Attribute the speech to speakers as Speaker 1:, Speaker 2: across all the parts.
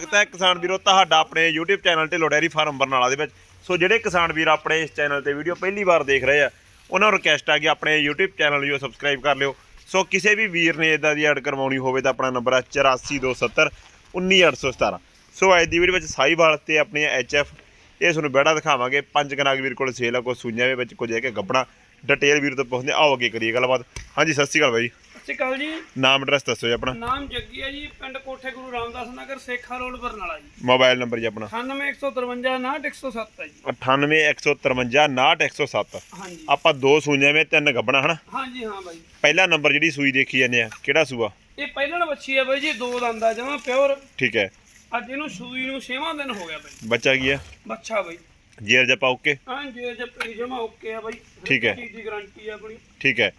Speaker 1: ਸਵਾਗਤ ਹੈ ਕਿਸਾਨ ਵੀਰੋ ਤੁਹਾਡਾ ਆਪਣੇ YouTube ਚੈਨਲ ਤੇ ਲੋਡੈਰੀ ਫਾਰਮ ਬਰਨਾਲਾ ਦੇ ਵਿੱਚ। ਸੋ ਜਿਹੜੇ ਕਿਸਾਨ ਵੀਰ ਆਪਣੇ ਇਸ ਚੈਨਲ ਤੇ ਵੀਡੀਓ ਪਹਿਲੀ ਵਾਰ ਦੇਖ ਰਹੇ ਆ, ਉਹਨਾਂ ਨੂੰ ਰਿਕਵੈਸਟ ਆ ਕਿ ਆਪਣੇ YouTube ਚੈਨਲ ਨੂੰ ਸਬਸਕ੍ਰਾਈਬ ਕਰ ਲਿਓ। ਸੋ ਕਿਸੇ ਵੀ ਵੀਰ ਨੇ ਇਦਾਂ ਦੀ ਐਡ ਕਰਵਾਉਣੀ ਹੋਵੇ ਤਾਂ ਆਪਣਾ ਨੰਬਰ ਹੈ 8427 19817 ਸੋ ਅੱਜ ਦੀ ਵੀਡੀਓ ਵਿੱਚ ਸਾਈਵਾਲ ਤੇ ਆਪਣੀ ਐਚਐਫ ਇਹ ਤੁਹਾਨੂੰ ਬੈੜਾ ਦਿਖਾਵਾਂਗੇ। ਪੰਜ ਕਨਾਗ ਵੀਰ ਕੋਲ ਸੇਲ ਆ ਕੋਈ ਸੂਈਆਂ ਵਿੱਚ, ਕੁਝ ਹੈ ਕਿ ਗੱਬਣਾ ਡਿਟੇਲ ਵੀਰ ਤੋਂ ਪੁੱਛਦੇ ਆਓ ਅੱਗੇ ਕਰੀਏ ਗੱਲਬਾਤ। ਹਾਂਜੀ, ਸਤਿ ਸ਼੍ਰੀ ਅਕਾਲ ਬਾਈ।
Speaker 2: ਅਕਾਲ ਜੀ।
Speaker 1: ਨਾਮ ਐਡਰੈਸ ਦੱਸੋ ਜੀ ਆਪਣਾ।
Speaker 2: ਨਾਮ ਜੱਗੀ ਹੈ ਜੀ ਪਿੰਡ ਕੋਠੇ ਗੁਰੂ ਰਾਮਦਾਸ ਨਗਰ ਸੇਖਾ ਰੋਡ ਬਰਨਾਲਾ ਜੀ।
Speaker 3: ਮੋਬਾਈਲ ਨੰਬਰ ਜੀ ਆਪਣਾ।
Speaker 2: 98153 ਹੈ ਜੀ।
Speaker 1: 9815598107
Speaker 2: ਹਾਂਜੀ।
Speaker 1: ਆਪਾਂ ਦੋ ਸੂਈਆਂ ਵਿੱਚ ਤਿੰਨ ਗੱਬਣਾ ਹਨਾ?
Speaker 2: ਹਾਂਜੀ ਹਾਂ ਬਾਈ।
Speaker 1: ਪਹਿਲਾ ਨੰਬਰ ਜਿਹੜੀ ਸੂਈ ਦੇਖੀ ਜਾਂਦੇ ਆ ਕਿਹੜਾ ਸੂਆ?
Speaker 2: ਇਹ ਪਹਿਲਾਂ ਵੱਛੀ ਹੈ ਬਾਈ ਜੀ ਦੋ ਦੰਦਾ ਜਮਾ ਪਿਓਰ।
Speaker 1: ਠੀਕ ਹੈ।
Speaker 2: ਅੱਜ ਇਹਨੂੰ ਸੂਈ ਨੂੰ 6ਵਾਂ ਦਿਨ ਹੋ ਗਿਆ ਬਾਈ।
Speaker 1: ਬੱਚਾ ਕੀ ਆ?
Speaker 2: ਬੱਚਾ ਬਾਈ।
Speaker 1: ਜੇਰ ਜਪਾ ਓਕੇ?
Speaker 2: ਹਾਂ ਜੇ ਜੇ ਜਮਾ ਓਕੇ ਆ ਬਾਈ।
Speaker 1: ਠੀਕ ਹੈ।
Speaker 2: ਚੀਜ਼ ਦੀ ਗਾਰੰਟੀ ਆ ਆਪਣੀ।
Speaker 1: ਠੀਕ ਹੈ।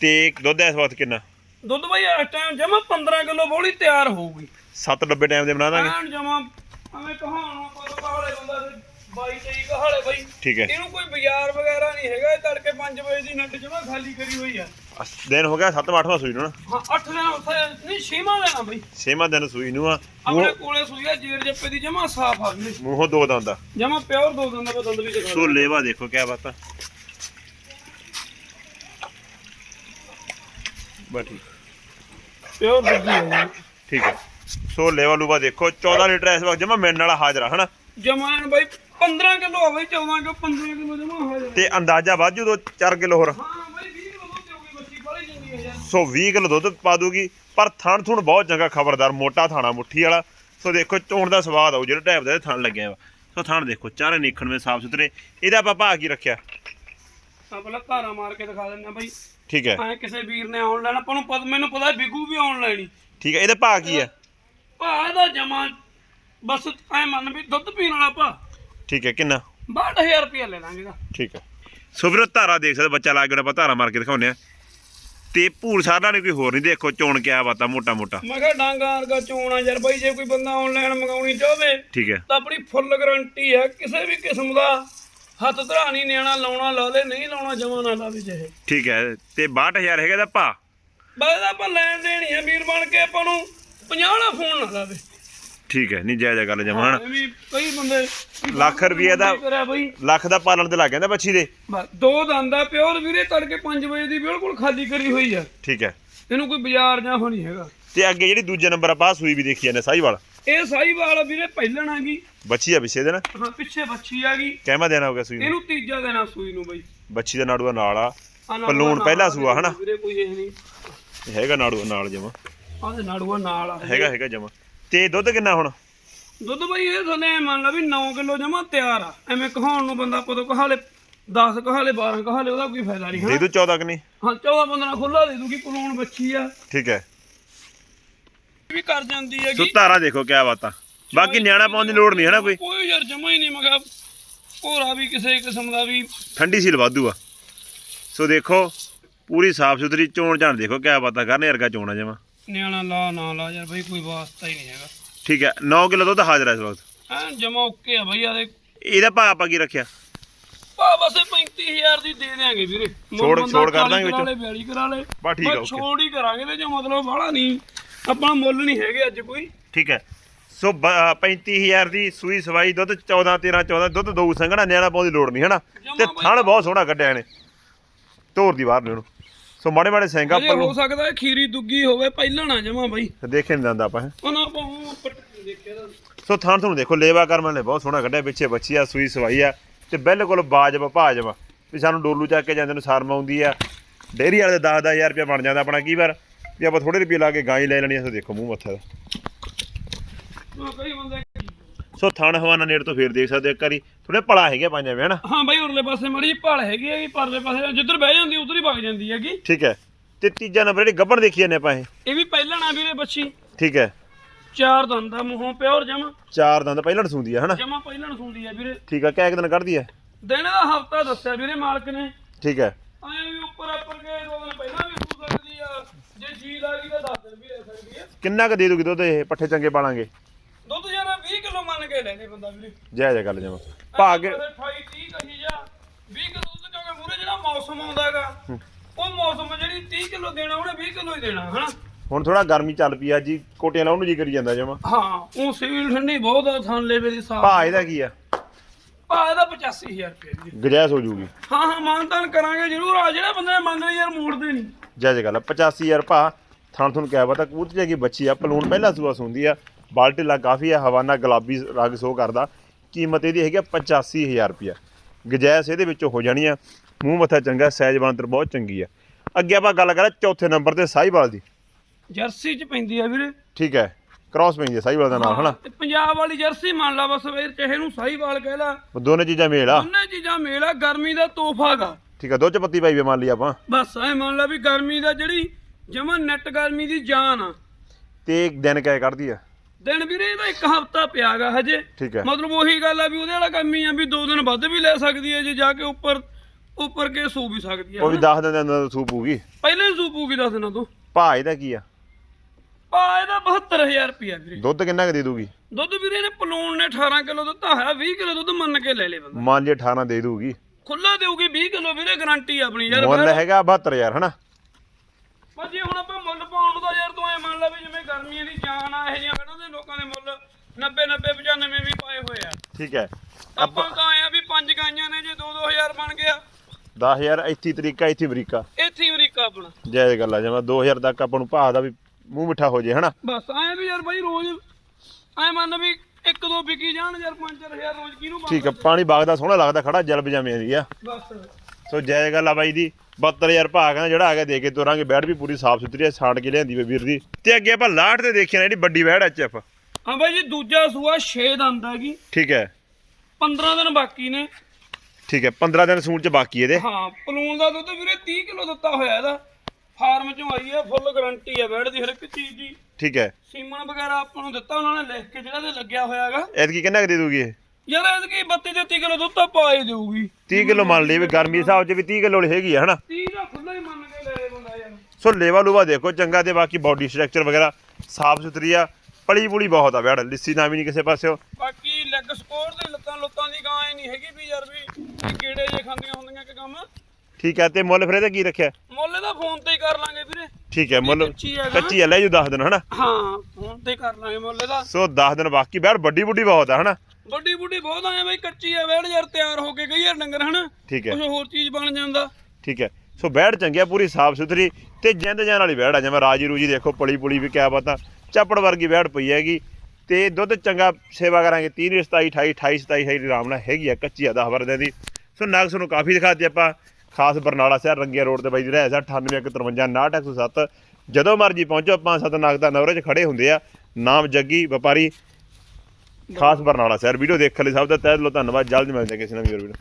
Speaker 1: ਤੇ ਦੁੱਧ ਇਸ ਵਕਤ ਕਿੰਨਾ?
Speaker 2: ਦੁੱਧ ਬਾਈ ਇਸ ਟਾਈਮ ਜਮਾ 15 ਕਿਲੋ ਬੋਲੀ ਤਿਆਰ ਹੋਊਗੀ।
Speaker 1: ਸੱਤ ਡੱਬੇ ਟਾਈਮ ਦੇ ਬਣਾ ਦਾਂਗੇ।
Speaker 2: ਐਨ ਜਮਾ ਐਵੇਂ ਕਹਾਣਾ ਕੋਲ ਕਹਾਲੇ ਬੰਦਾ ਤੇ ਬਾਈ ਤੇਈ ਕਹਾਲੇ ਬਾਈ।
Speaker 1: ਠੀਕ ਹੈ।
Speaker 2: ਇਹਨੂੰ ਕੋਈ ਬਾਜ਼ਾਰ ਵਗੈਰਾ ਨਹੀਂ ਹੈਗਾ ਇਹ ਤੜਕੇ 5 ਵਜੇ ਦੀ ਨੱਟ ਜਮਾ ਖਾਲੀ ਕਰੀ ਹੋਈ ਆ।
Speaker 1: ਅਸ- ਦਿਨ ਹੋ ਗਿਆ 7ਵਾਂ 8ਵਾਂ ਸੂਈ ਨੂੰ ਨਾ।
Speaker 2: ਹਾਂ 8 ਦਿਨ ਉੱਥੇ ਨਹੀਂ 6ਵਾਂ ਦਿਨ ਆ ਬਈ।
Speaker 1: 6ਵਾਂ ਦਿਨ ਸੂਈ ਨੂੰ ਆ।
Speaker 2: ਆਪਣੇ
Speaker 1: ਮੂੰਹ-
Speaker 2: ਕੋਲੇ ਸੂਈਆ ਜੇਰ ਜੱਪੇ ਦੀ ਜਮਾ ਸਾਫ਼ ਆ। ਵੀ
Speaker 1: ਮੂੰਹੋਂ ਦੋ ਦੰਦ ਆ।
Speaker 2: ਜਮਾ ਪਿਓਰ ਦੋ ਦਿਨ ਦਾ ਬਦਲ ਵੀ ਦਿਖਾ
Speaker 1: ਸੋ ਲੇਵਾ ਦੇਖੋ ਕਿਆ ਬਾਤ। ਆ ਬਸ ਠੀਕ।
Speaker 2: ਪਿਓਰ ਦੁੱਧ ਹੀ
Speaker 1: ਠੀਕ ਹੈ ਸੋ ਲੇਵਾ ਲੂਵਾ ਦੇਖੋ 14 ਲੀਟਰ ਇਸ ਵਕਤ ਜਮਾ ਮਿਲਣ ਵਾਲਾ ਹਾਜ਼ਰ ਹਨਾ?
Speaker 2: ਜਮਾਨ ਬਾਈ 15 ਕਿਲੋ ਬਈ 14 ਕਿਲੋ 15 ਕਿਲੋ ਜਮਾ ਹੋ ਜਾਣਾ।
Speaker 1: ਤੇ ਅੰਦਾਜ਼ਾ ਵਾਜੂ ਦੋ 4 ਕਿਲੋ ਹੋਰ।
Speaker 2: ਹਾਂ ਬਾਈ 20 ਕਿਲੋ ਦੁੱਧ ਹੋਊਗੀ ਬੱਚੀ ਬੜੀ ਚੰਗੀ ਹੈ ਯਾਰ।
Speaker 1: ਸੋ 20 ਕਿਲੋ ਦੁੱਧ ਪਾ ਦੂਗੀ ਪਰ ਥਣ ਥੁਣ ਬਹੁਤ ਚੰਗਾ ਖਬਰਦਾਰ ਮੋਟਾ ਥਾਣਾ ਮੁੱਠੀ ਵਾਲਾ। ਸੋ ਦੇਖੋ ਚੋਣ ਦਾ ਸਵਾਦ ਆਉ ਜਿਹੜਾ ਟਾਈਪ ਦਾ ਥਣ ਲੱਗਿਆ ਵਾ। ਸੋ ਥਣ ਦੇਖੋ ਚਾਰੇ ਨਿਖਣ ਵਿੱਚ ਸਾਫ਼ ਸੁਥਰੇ। ਇਹਦਾ ਆਪਾਂ ਭਾਅ ਕੀ ਰੱਖਿਆ?
Speaker 2: ਆ ਪਹਿਲਾਂ ਧਾਰਾ ਮਾਰ ਕੇ ਦਿਖਾ ਦਿੰਦੇ ਆ ਬਾਈ।
Speaker 1: ਠੀਕ ਹੈ।
Speaker 2: ਐ ਕਿਸੇ ਵੀਰ ਨੇ ਆਨਲਾਈਨ ਆਪਾਂ ਨੂੰ ਪਤਾ ਮੈਨੂੰ ਪਤਾ ਵਿਕੂ ਵੀ ਆਨਲਾਈਨ ਹੀ
Speaker 1: ਠੀਕ ਹੈ ਇਹਦਾ ਭਾਅ ਕੀ ਹੈ?
Speaker 2: ਭਾ ਦਾ ਜਮਾ ਬਸ ਐ ਮੰਨ ਵੀ ਦੁੱਧ ਪੀਣ ਵਾਲਾ ਭਾ
Speaker 1: ਠੀਕ ਹੈ ਕਿੰਨਾ?
Speaker 2: 62000 ਰੁਪਏ ਲੈ ਲਾਂਗੇ ਦਾ
Speaker 1: ਠੀਕ ਹੈ। ਸੋ ਵੀਰੋ ਧਾਰਾ ਦੇਖ ਸਕਦੇ ਬੱਚਾ ਲਾ ਕੇ ਆਪਾਂ ਧਾਰਾ ਮਾਰ ਕੇ ਦਿਖਾਉਂਦੇ ਆ ਤੇ ਭੂਲ ਸਾਡਾ ਨਹੀਂ ਕੋਈ ਹੋਰ ਨਹੀਂ ਦੇਖੋ ਚੋਣ ਕਿਆ ਬਾਤਾ ਮੋਟਾ ਮੋਟਾ
Speaker 2: ਮੈਂ ਕਿਹਾ ਡਾਂਗਾ ਵਰਗਾ ਚੋਣਾ ਯਾਰ ਬਾਈ ਜੇ ਕੋਈ ਬੰਦਾ ਆਨਲਾਈਨ ਮੰਗਾਉਣੀ ਚਾਹਵੇ
Speaker 1: ਠੀਕ ਹੈ।
Speaker 2: ਤਾਂ ਆਪਣੀ ਫੁੱਲ ਗਾਰੰਟੀ ਹੈ ਕਿਸੇ ਵੀ ਕਿਸਮ ਦਾ ਹੱਥ ਧਰਾਣੀ ਨਿਆਣਾ ਲਾਉਣਾ ਲਾ ਲੈ ਨਹੀਂ ਲਾਉਣਾ ਜਮਾ ਨਾ ਲਾਵੇ ਚਾਹੇ।
Speaker 1: ਠੀਕ ਹੈ ਤੇ 62000 ਹੈਗਾ ਇਹਦਾ ਭਾਅ
Speaker 2: ਬਸ ਆਪਾਂ ਲੈਣ ਦੇਣੀ ਹੈ ਵੀਰ ਬਣ ਕੇ ਆਪਾਂ ਨੂੰ 50 ਵਾਲਾ ਫੋਨ ਨਾ ਲਾਵੇ
Speaker 1: ਠੀਕ ਹੈ ਨਹੀਂ ਜਾਇਜ਼ ਗੱਲ ਜਮਾ ਹਨਾ?
Speaker 2: ਐਵੇਂ ਕਈ ਬੰਦੇ
Speaker 1: ਲੱਖ ਰੁਪਈਏ ਦਾ- ਲੱਖ ਦਾ ਪਾਲਣ ਤੇ ਲੱਗ ਜਾਂਦਾ ਬੱਚੀ ਦੇ।
Speaker 2: ਦੋ ਦੰਦਾ ਪਿਓਰ ਵੀਰੇ ਤੜਕੇ 5 ਵਜੇ ਦੀ ਬਿਲਕੁਲ ਖਾਲੀ ਕਰੀ ਹੋਈ ਆ।
Speaker 1: ਠੀਕ ਹੈ।
Speaker 2: ਇਹਨੂੰ ਕੋਈ ਬਾਜ਼ਾਰ ਜਾਂ ਹੋ ਨਹੀਂ ਹੈਗਾ।
Speaker 1: ਤੇ ਅੱਗੇ ਜਿਹੜੀ ਦੂਜੇ ਨੰਬਰ ਆਪਾਂ ਸੂਈ ਵੀ ਦੇਖੀ ਜਾਂਦੇ ਸਾਈਵਾਲ
Speaker 2: ਇਹ ਸਾਈਵਾਲ ਵੀਰੇ ਪਹਿਲਣ ਆ ਗਈ
Speaker 1: ਬੱਚੀ ਆ ਪਿੱਛੇ ਦੇ ਨਾ
Speaker 2: ਹਾਂ ਪਿੱਛੇ ਬੱਚੀ ਆ ਗਈ
Speaker 1: ਕਹਿਮਾ ਦੇਣਾ ਹੋ ਗਿਆ ਸੂਈ ਨੂੰ?
Speaker 2: ਇਹਨੂੰ ਤੀਜਾ ਦੇਣਾ ਸੂਈ ਨੂੰ ਬਈ।
Speaker 1: ਬੱਚੀ ਦਾ ਨਾੜੂਆ ਨਾਲ ਆ।
Speaker 2: ਆਹ ਨਾੜੂਆ
Speaker 1: ਪਲੂਣ
Speaker 2: ਨਾਲ
Speaker 1: ਪਹਿਲਾ
Speaker 2: ਆ
Speaker 1: ਸੂਆ ਹਨਾ?
Speaker 2: ਵੀਰੇ ਕੋਈ ਇਹ ਨਹੀਂ।
Speaker 1: ਇਹ ਹੈਗਾ ਨਾੜੂਆ ਨਾਲ ਜਮਾ।
Speaker 2: ਆਹ ਨਾੜੂਆ ਨਾਲ ਆ।
Speaker 1: ਹੈਗਾ ਹੈਗਾ ਜਮਾ। ਤੇ ਦੁੱਧ ਕਿੰਨਾ ਹੁਣ?
Speaker 2: ਦੁੱਧ ਬਈ ਇਹ ਥੱਲੇ ਮੰਨ ਲਾ ਵੀ 9 ਕਿਲੋ ਜਮਾ ਤਿਆਰ ਆ। ਐਵੇਂ ਕਹਾਉਣ ਨੂੰ ਬੰਦਾ ਕਦੋਂ ਕਹਾਲੇ 10 ਕਹਾਲੇ 12 ਕਹਾਲੇ ਉਹਦਾ ਕੋਈ ਫਾਇਦਾ ਨਹੀਂ
Speaker 1: ਦੇ
Speaker 2: ਹਾਂ
Speaker 1: ਦੂ 14 ਕਿ ਨਹੀਂ?
Speaker 2: ਹਾਂ 14 15 ਖੁੱਲਾ ਦੇ ਦੂਗੀ ਪਲੂਣ ਬੱਚੀ ਆ।
Speaker 1: ਠੀਕ ਹੈ।
Speaker 2: ਵੀ ਕਰ ਜਾਂਦੀ
Speaker 1: ਸੋ
Speaker 2: ਹੈਗੀ।
Speaker 1: ਧਾਰਾ ਦੇਖੋ ਕਿਆ ਬਾਤਾਂ ਬਾਕੀ ਨਿਆਣਾ ਪਾਉਣ ਦੀ ਲੋੜ ਨਹੀਂ ਹੈ ਨਾ ਕੋਈ?
Speaker 2: ਕੋਈ ਯਾਰ ਜਮਾ ਹੀ ਨਹੀਂ ਮਗਾ ਭੋਰਾ ਵੀ ਕਿਸੇ ਕਿਸਮ ਦਾ ਵੀ
Speaker 1: ਠੰਡੀ ਸੀਲ ਵਾਧੂ ਆ। ਸੋ ਦੇਖੋ ਪੂਰੀ ਸਾਫ਼ ਸੁਥਰੀ ਚੋਣ ਜਾਣ ਦੇਖੋ ਕਿਆ ਬਾਤਾਂ ਕਰਨੇ ਵਰਗਾ ਚੋਣਾ ਜਮਾ।
Speaker 2: ਨਿਆਣਾ ਲਾ ਨਾ ਲਾ ਯਾਰ ਬਈ ਕੋਈ ਵਾਸਤਾ ਹੀ ਨਹੀਂ ਹੈਗਾ।
Speaker 1: ਠੀਕ ਹੈ 9 ਕਿਲੋ ਦੁੱਧ ਹਾਜ਼ਰ ਹੈ ਇਸ ਵਕਤ।
Speaker 2: ਐਂ ਜਮਾ ਓਕੇ ਆ ਬਈ ਆਦੇ
Speaker 1: ਇਹਦਾ ਭਾਅ ਆਪਾਂ ਕੀ ਰੱਖਿਆ?
Speaker 2: ਪਾ ਬਸ ਇਹ 35000 ਦੀ ਦੇ ਦੇਾਂਗੇ ਵੀਰੇ।
Speaker 1: ਛੋੜ- ਛੋੜ ਕਰ ਦਾਂਗੇ
Speaker 2: ਵਿੱਚੋਂ। 42 ਕਰਾ ਲੈ।
Speaker 1: ਬਸ ਠੀਕ ਆ,
Speaker 2: ਬਸ
Speaker 1: ਓਕੇ।
Speaker 2: ਛੋੜ ਹੀ ਕਰਾਂਗੇ ਤੇ ਜੋ ਮਤਲਬ ਬਾਹਲਾ ਨਹੀਂ। ਆਪਾਂ ਮੁੱਲ ਨਹੀਂ ਹੈਗੇ ਅੱਜ ਕੋਈ।
Speaker 1: ਠੀਕ ਹੈ। ਸੋ ਬ- ਅ, 35000 ਦੀ ਸੂਈ ਸਵਾਈ ਦੁੱਧ 14 13 14 ਦੁੱਧ ਦੋ ਸੰਘਣਾ ਨਿਆਣਾ ਪਾਉਣ ਦੀ ਲੋੜ ਨਹੀਂ ਹਨਾ? ਤੇ ਥਣ ਬਹੁਤ ਸੋਹਣਾ ਕੱਢਿਆ ਇਹਨੇ। ਧੋਰ ਦੀ ਬਾਹਰ ਨੇ ਉਹਨੂੰ ਸੋ ਮਾੜੇ ਮਾੜੇ ਸੈਂਗਾ
Speaker 2: ਅਜੇ ਹੋ ਸਕਦਾ ਹੈ ਖੀਰੀ ਦੁੱਗੀ ਹੋਵੇ ਪਹਿਲਾਂ ਨਾ ਜਮਾ ਬਈ।
Speaker 1: ਦੇਖੇ ਨਹੀਂ ਜਾਂਦਾ ਆਪਾਂ ਹੈਂ।
Speaker 2: ਉਹਨਾਂ ਆਪਾਂ ਉਹ ਪੱਟ ਦੇਖਿਆ
Speaker 1: ਸੋ ਥਣ ਤੁਹਾਨੂੰ ਦੇਖੋ ਲੇਵਾ ਕਰਮਨ ਨੇ ਬਹੁਤ ਸੋਹਣਾ ਕੱਢਿਆ ਪਿੱਛੇ ਬੱਚੀ ਆ ਸੂਈ ਸਵਾਈ ਆ ਤੇ ਬਿਲਕੁਲ ਬਾਜਬ ਭਾਜਬ ਵੀ ਸਾਨੂੰ ਡੋਲੂ ਚੱਕ ਕੇ ਜਾਂਦੇ ਨੂੰ ਸ਼ਰਮ ਆਉਂਦੀ ਆ। ਡੇਰੀ ਵਾਲੇ ਦਾ 10000 ਰੁਪਏ ਬਣ ਜਾਂਦਾ ਆਪਣਾ ਕੀ ਵਾਰ? ਵੀ ਆਪਾਂ ਥੋੜੇ ਰੁਪਏ ਲਾ ਕੇ ਗਾਂ ਹੀ ਲੈ ਲੈਣੀ ਸੋ ਦੇਖੋ ਮੂੰਹ ਮੱਥਾ ਦਾ। ਸੋ ਥਣ ਹਵਾਨਾ ਨੇੜ ਤੋਂ ਫੇਰ ਦੇਖ ਸਕਦੇ ਹੋ ਇੱਕ ਵਾਰੀ ਥੋੜੇ ਪਲਾ ਹੈਗੇ ਪੰਜਾਂ ਵੇ ਹਨਾ?
Speaker 2: ਹਾਂ ਬਈ ਉਰਲੇ ਪਾਸੇ ਮੜੀ ਭਾਲ ਹੈਗੀ ਹੈਗੀ ਪਰਲੇ ਪਾਸੇ ਜਿੱਧਰ ਬਹਿ ਜਾਂਦੀ ਉਧਰ ਹੀ ਵਗ ਜਾਂਦੀ ਹੈਗੀ।
Speaker 1: ਠੀਕ ਹੈ। ਤੇ ਤੀਜਾ ਨੰਬਰ ਜਿਹੜੀ ਗੱਬੜ ਦੇਖੀ ਜਾਂਦੇ ਆਪਾਂ ਇਹ?
Speaker 2: ਇਹ ਵੀ ਪਹਿਲਾਂ ਨਾ ਵੀਰੇ ਬੱਚੀ।
Speaker 1: ਠੀਕ ਹੈ।
Speaker 2: ਚਾਰ ਦੰਦ ਦਾ ਮੂੰਹੋਂ ਪਿਓਰ ਜਮਾ।
Speaker 1: ਚਾਰ ਦੰਦ ਪਹਿਲਾਂ ਸੂੰਦੀ ਆ ਹਨਾ?
Speaker 2: ਜਮਾ ਪਹਿਲਾਂ ਸੁੰਦੀ ਆ ਵੀਰੇ।
Speaker 1: ਠੀਕ ਹੈ ਕਿਆ ਇੱਕ ਦਿਨ ਕੱਢਦੀ ਹੈ?
Speaker 2: ਦਿਨ ਦਾ ਹਫਤਾ ਦੱਸਿਆ ਵੀਰੇ ਮਾਲਕ ਨੇ।
Speaker 1: ਠੀਕ ਹੈ
Speaker 2: ਐਂ ਵੀ ਉੱਪਰ ਉੱਪਰ ਕੇ ਦੋ ਦਿਨ ਪਹਿਲਾਂ ਵੀ ਸੂ ਸਕਦੀ ਆ ਜੇ ਜੀ ਲੱਗੀ ਤਾਂ 10 ਦਿਨ ਵੀ। ਰਹਿ ਸਕਦੀ ਆ
Speaker 1: ਕਿੰਨਾ ਕੁ ਦੇ ਦੂਗੀ ਦੁੱਧ ਇਹ ਪੱਠੇ ਚੰਗੇ ਪਾਲਾਂਗੇ?
Speaker 2: ਦੁੱਧ ਜਾਨਾ 20 ਕਿਲੋ ਮੰਨ ਕੇ ਲੈ ਲੈ ਬੰਦਾ ਵੀਰੇ।
Speaker 1: ਜੈ ਜੈ ਗੱਲ ਜਮਾ। ਭਾਗ
Speaker 2: 28 30 ਕਹੀ ਜਾ 20 ਕਿਲੋ ਦੁੱਧ ਕਿਉਂਕਿ ਮੂਰੇ ਜਿਹੜਾ ਮੌਸਮ ਆਉਂਦਾਗਾ ਉਹ ਮੌਸਮ ਜਿਹੜੀ 30 ਕਿਲੋ ਦੇਣਾ ਉਹਨੇ 20 ਕਿਲੋ ਹੀ ਦੇਣਾ ਹਨਾ?
Speaker 1: ਹੁਣ ਥੋੜਾ ਗਰਮੀ ਚੱਲ ਪਈ ਆ ਜੀ ਕੋਟੀਆਂ ਲਾਉਣ ਨੂੰ ਜੀ ਕਰੀ ਜਾਂਦਾ ਜਮਾ।
Speaker 2: ਹਾਂ ਉਹ ਸਿਵਲ ਠੰਡੀ ਬਹੁਤ ਆ ਥਾਂ ਲੈਵੇ ਦੀ ਸਾਫ਼
Speaker 1: ਭਾ ਇਹਦਾ ਕੀ ਆ?
Speaker 2: ਭਾ ਇਹਦਾ 85000 ਰੁਪਏ ਜੀ
Speaker 1: ਗਜੈਸ ਹੋ ਜੂਗੀ।
Speaker 2: ਹਾਂ ਹਾਂ ਮਾਨਤਾਨ ਕਰਾਂਗੇ ਜ਼ਰੂਰ। ਆ ਜਿਹੜੇ ਬੰਦੇ ਮੰਗਦੇ ਯਾਰ ਮੋੜਦੇ ਨਹੀਂ।
Speaker 1: ਜੈ ਜੈ ਗੱਲ ਆ 85000 ਭਾ ਥਾਂ ਤੁਹਾਨੂੰ ਕਿਹਾ ਪਤਾ ਕਬੂਤਰ ਜਗੀ ਬੱਚੀ ਆ ਪਲੂਣ ਪਹਿਲਾ ਸੂਆ ਸੁੰਦੀ ਆ। ਬਾਲਟੀ ਲਾ ਕਾਫੀ ਆ ਹਵਾਨਾ ਗੁਲਾਬੀ ਰੰਗ ਸੋ ਕਰਦਾ। ਕੀਮਤ ਇਹਦੀ ਹੈਗੀ ਆ 85000 ਰੁਪਿਆ ਗਜੈਸ ਇਹਦੇ ਵਿੱਚੋਂ ਹੋ ਜਾਣੀ ਆ। ਮੂੰਹ ਮੱਥਾ ਚੰਗਾ ਸਹਿਜ ਬਣਤਰ ਬਹੁਤ ਚੰਗੀ ਆ। ਅੱਗੇ ਆਪਾਂ ਗੱਲ ਕਰਾਂ ਚੌਥੇ ਨੰਬਰ ਤੇ ਸਾਈਵਾਲ ਦੀ।
Speaker 2: ਜਰਸੀ ਚ ਪੈਂਦੀ ਆ ਵੀਰੇ।
Speaker 1: ਠੀਕ ਹੈ। ਕ੍ਰਾਸ ਪੈਂਦੀ ਹੈ ਸਾਈਵਾਲ ਦਾ ਨਾਮ ਹਨਾ?
Speaker 2: ਤੇ ਪੰਜਾਬ ਵਾਲੀ ਜਰਸੀ ਮੰਨ ਲਾ ਬਸ ਵੇਰ ਚਾਹੇ ਨੂੰ ਸਾਹੀਵਾਲ ਕਹਿ ਲਾ।
Speaker 1: ਉਹ ਦੋਨੇ ਚੀਜ਼ਾਂ ਮੇਲ ਆ।
Speaker 2: ਦੋਨੇ ਚੀਜ਼ਾਂ ਮੇਲ ਆ ਗਰਮੀ ਦਾ ਤੋਹਫਾ ਗਾ।
Speaker 1: ਠੀਕ ਆ ਦੋ ਚ ਪੱਤੀ ਪਾਈ ਵੀ ਮੰਨ ਲਈ ਆਪਾਂ।
Speaker 2: ਬਸ ਐ ਮੰਨ ਲਾ ਵੀ ਗਰਮੀ ਦਾ ਜਿਹੜੀ ਜਮਾ ਨੈਟ ਗਰਮੀ ਦੀ ਜਾਨ ਆ।
Speaker 1: ਤੇ ਦਿਨ ਕਿਆ ਕੱਢਦੀ ਆ?
Speaker 2: ਦਿਨ ਵੀਰੇ ਇਹਦਾ ਇੱਕ ਹਫਤਾ ਪਿਆਗਾ ਹਜੇ।
Speaker 1: ਠੀਕ ਹੈ
Speaker 2: ਮਤਲਬ ਉਹੀ ਗੱਲ ਆ ਵੀ ਉਹਦੇ ਵਾਲਾ ਕੰਮ ਹੀ ਆ ਵੀ ਦੋ ਦਿਨ ਵੱਧ ਵੀ ਲੈ ਸਕਦੀ ਹੈ ਜੇ ਜਾ ਕੇ ਉੱਪਰ ਉੱਪਰ ਕੇ ਸੂ ਵੀ ਸਕਦੀ ਹੈ
Speaker 1: ਉਹ ਵੀ 10 ਦਿਨ ਦੇ ਅੰਦਰ ਸੂਪ ਹੋਊਗੀ
Speaker 2: ਪਹਿਲੇ ਸੂ ਪੂਗੀ ਦੱਸ ਦਿਨਾਂ ਤੋਂ।
Speaker 1: ਭਾ ਇਹਦਾ ਕੀ ਆ?
Speaker 2: ਆ ਇਹਦਾ 72000 ਰੁਪਿਆ ਵੀਰੇ।
Speaker 1: ਦੁੱਧ ਕਿੰਨਾ ਕੁ ਦੇ ਦੂਗੀ?
Speaker 2: ਦੁੱਧ ਵੀਰੇ ਨੇ ਪਲੂਣ ਨੇ 18 ਕਿਲੋ ਦਿੱਤਾ ਹੈ 20 ਕਿਲੋ ਦੁੱਧ ਮੰਨ ਕੇ ਲੈ ਲੇ ਬੰਦਾ।
Speaker 1: ਮੰਨ ਜੇ 18 ਦੇ ਦੂਗੀ।
Speaker 2: ਖੁੱਲਾ ਦੇਊਗੀ 20 ਕਿਲੋ ਵੀਰੇ ਗਾਰੰਟੀ ਆਪਣੀ ਯਾਰ
Speaker 1: ਮੁੱਲ ਹੈਗਾ 72000 ਹਨਾ?
Speaker 2: ਪਰ ਜੇ ਹੁਣ ਆਪਾਂ ਮੁੱਲ ਪਾਉਣ ਨੂੰ ਤਾਂ ਯਾਰ ਤੂੰ ਐ ਮੰਨ ਲੈ ਵੀ ਜਿਵੇਂ ਗਰਮੀਆਂ ਦੀ ਜਾਨ ਆ ਇਹ ਜਿਹੀਆਂ ਖੜਾਂ ਦੇ ਲੋਕਾਂ ਦੇ ਮੁੱਲ 90 90 95 ਵੀ ਪਾਏ ਹੋਏ ਆ।
Speaker 1: ਠੀਕ ਹੈ।
Speaker 2: ਆਪਾਂ ਤਾਂ ਆਏ ਆ ਵੀ ਪੰਜ ਗਾਈਆਂ ਨੇ ਜੇ 2 2000 ਬਣ ਗਿਆ।
Speaker 1: 10000 ਇੱਥੇ ਤਰੀਕਾ ਇੱਥੇ ਬਰੀਕਾ।
Speaker 2: ਇੱਥੇ ਅਮਰੀਕਾ ਆਪਣਾ।
Speaker 1: ਜਾਇਜ਼ ਗੱਲ ਆ ਜਮਾ 2000 ਤੱਕ ਆਪਾਂ ਨੂੰ ਭਾ ਦਾ ਵੀ ਮੂੰਹ ਮਿੱਠਾ ਹੋ ਜੇ ਹਨਾ?
Speaker 2: ਬਸ ਆਏ ਵੀ ਯਾਰ ਬਾਈ ਰੋਜ਼ ਐ ਮੰਨ ਵੀ ਇੱਕ ਦੋ ਵਿਕੀ ਜਾਣ ਯਾਰ 5-4000 ਰੋਜ਼ ਕਿਹਨੂੰ
Speaker 1: ਠੀਕ ਆ ਪਾਣੀ ਬਾਗਦਾ ਸੋਹਣਾ ਲੱਗਦਾ ਖੜਾ ਜਲ ਬਜਾਵੇਂ ਦੀ ਆ।
Speaker 2: ਬਸ।
Speaker 1: ਸੋ ਜਾਇਜ਼ ਗੱਲ ਆ ਬਾਈ ਦੀ 72000 ਭਾ ਕਹਿੰਦਾ ਜਿਹੜਾ ਆ ਗਿਆ ਦੇ ਕੇ ਤੋਰਾਂਗੇ ਬੈੜ ਵੀ ਪੂਰੀ ਸਾਫ਼ ਸੁਥਰੀ ਆ ਛਾਂਟ ਕੇ ਲਿਆਂਦੀ ਵੇ ਵੀਰ ਦੀ। ਤੇ ਅੱਗੇ ਆਪਾਂ ਲਾਟ ਤੇ ਦੇਖਿਆ ਨਾ ਜਿਹੜੀ ਵੱਡੀ ਬੈੜ ਐਚਐਫ
Speaker 2: ਹਾਂ ਬਾਈ ਜੀ ਦੂਜਾ ਸੂਆ 6 ਦੰਦ ਹੈਗੀ
Speaker 1: ਠੀਕ ਹੈ।
Speaker 2: 15 ਦਿਨ ਬਾਕੀ ਨੇ।
Speaker 1: ਠੀਕ ਹੈ 15 ਦਿਨ ਸੂਣ ਚ ਬਾਕੀ ਇਹਦੇ।
Speaker 2: ਹਾਂ ਪਲੂਣ ਦਾ ਦੁੱਧ ਵੀਰੇ 30 ਕਿਲੋ ਦਿੱਤਾ ਹੋਇਆ ਇਹਦਾ। ਫਾਰਮ ਚੋਂ ਆਈ ਹੈ ਫੁੱਲ ਗਾਰੰਟੀ ਹੈ ਬੈੜ ਦੀ ਹਰ ਇੱਕ ਚੀਜ਼ ਦੀ।
Speaker 1: ਠੀਕ ਹੈ।
Speaker 2: ਸੀਮਨ ਵਗੈਰਾ ਆਪਾਂ ਨੂੰ ਦਿੱਤਾ ਉਹਨਾਂ ਨੇ ਲਿਖ ਕੇ ਜਿਹੜਾ ਤੇ ਲੱਗਿਆ ਹੋਇਆ ਹੈਗਾ
Speaker 1: ਐਤਕੀ ਕਿੰਨਾ ਕੁ ਦੇ ਦੂਗੀ ਇਹ?
Speaker 2: ਯਾਰ ਇਹਦੀ 32 33 ਕਿਲੋ ਦੁੱਧ ਤਾਂ ਪਾ ਹੀ ਦੇਊਗੀ।
Speaker 1: 30 ਕਿਲੋ ਮੰਨ ਲਈ ਵੀ ਗਰਮੀ ਹਿਸਾਬ ਚ ਵੀ 30 ਕਿਲੋ ਹੈਗੀ ਆ ਹਨਾ?
Speaker 2: 30 ਦਾ ਖੁੱਲਾ ਹੀ ਮੰਨ ਕੇ ਲੈ ਲੈ ਬੰਦਾ ਯਾਰ।
Speaker 1: ਸੋ ਲੇਵਾ ਲੂਵਾ ਦੇਖੋ ਚੰਗਾ ਤੇ ਬਾਕੀ ਬਾਡੀ ਸਟਰਕਚਰ ਵਗੈਰਾ ਸਾਫ਼ ਸੁਥਰੀ ਆ ਪਲੀ ਪੁਲੀ ਬਹੁਤ ਆ ਬੈੜ ਲਿੱਸੀ ਨਾ ਵੀ ਨਹੀਂ ਕਿਸੇ ਪਾਸਿਓ।
Speaker 2: ਬਾਕੀ ਲੈਗ ਸਕੋਰ ਦੇ ਲੱਤਾਂ ਲੁੱਤਾਂ ਦੀ ਗਾਂ ਇਹ ਨਹੀਂ ਹੈਗੀ ਵੀ ਯਾਰ ਵੀ ਵੀ ਕੀੜੇ ਜੇ ਖਾਂਦੀਆਂ ਹੁੰਦੀਆਂ ਕਿ ਕੰਮ।
Speaker 1: ਠੀਕ ਹੈ ਤੇ ਮੁੱਲ ਫਿਰ ਇਹਦਾ ਕੀ ਰੱਖਿਆ?
Speaker 2: ਮੁੱਲ ਇਹਦਾ ਫੋਨ ਤੇ ਹੀ ਕਰ ਲਾਂਗੇ ਵੀਰੇ।
Speaker 1: ਠੀਕ ਹੈ ਮੁੱਲ
Speaker 2: ਕੱਚੀ
Speaker 1: ਆ ਲੈ ਜੂ 10 ਦਿਨ ਹਨਾ?
Speaker 2: ਹਾਂ ਫੋਨ ਤੇ ਕਰ ਲਾਂਗੇ ਮੁੱਲ ਇਹਦਾ।
Speaker 1: ਸੋ 10 ਦਿਨ ਬਾਕੀ ਬੈੜ ਵੱਡੀ ਬੁੱਢੀ ਬਹੁਤ ਆ ਹਨਾ?
Speaker 2: ਵੱਡੀ ਬੁੱਢੀ ਬਹੁਤ ਆਏ ਬਈ ਕੱਚੀ ਆ ਵੇੜ ਯਾਰ ਤਿਆਰ ਹੋ ਕੇ ਗਈ ਯਾਰ ਡੰਗਰ ਹਨਾ?
Speaker 1: ਠੀਕ ਹੈ
Speaker 2: ਕੁਝ ਹੋਰ ਚੀਜ਼ ਬਣ ਜਾਂਦਾ।
Speaker 1: ਠੀਕ ਹੈ ਸੋ ਬੈੜ ਚੰਗੀ ਆ ਪੂਰੀ ਸਾਫ਼ ਸੁਥਰੀ ਤੇ ਜਿੰਦ ਜਾਨ ਵਾਲੀ ਬੈੜ ਆ ਜਿਵੇਂ ਰਾਜੀ ਰੂਜੀ ਦੇਖੋ ਪਲੀ ਪੁਲੀ ਵੀ ਕਿਆ ਪਤਾ ਚੱਪੜ ਵਰਗੀ ਬੈੜ ਪਈ ਹੈਗੀ। ਤੇ ਦੁੱਧ ਚੰਗਾ ਸੇਵਾ ਕਰਾਂਗੇ 30 27 28 28 27 ਹੈ ਆਰਾਮ ਨਾਲ ਹੈਗੀ ਆ ਕੱਚੀ ਆ 10 ਵਰਦਿਆਂ ਦੀ। ਸੋ ਨਗ ਨੂੰ ਕਾਫੀ ਦਿਖਾਤੀ ਆਪਾਂ। ਖਾਸ ਬਰਨਾਲਾ ਸ਼ਹਿਰ ਰੰਗੀਆ ਰੋਡ ਤੇ ਬਾਈ ਦੀ ਰਹਿ 9853 107 ਜਦੋਂ ਮਰਜ਼ੀ ਪਹੁੰਚੋ, ਆਪਾਂ ਸੱਤ ਦਾ ਨਵਰੇ 'ਚ ਖੜੇ ਹੁੰਦੇ ਆ। ਨਾਮ ਜੱਗੀ, ਵਪਾਰੀ, ਖਾਸ ਬਰਨਾਲਾ ਸ਼ਹਿਰ। ਵੀਡੀਓ ਦੇਖਣ ਲਈ ਸਭ ਦਾ ਤਹਿ ਦਿਲੋਂ ਧੰਨਵਾਦ। ਜਲਦ ਮਿਲਦੇ ਹਾਂ ਕਿਸੇ ਨਵੀਂ ਵੀਡੀਓ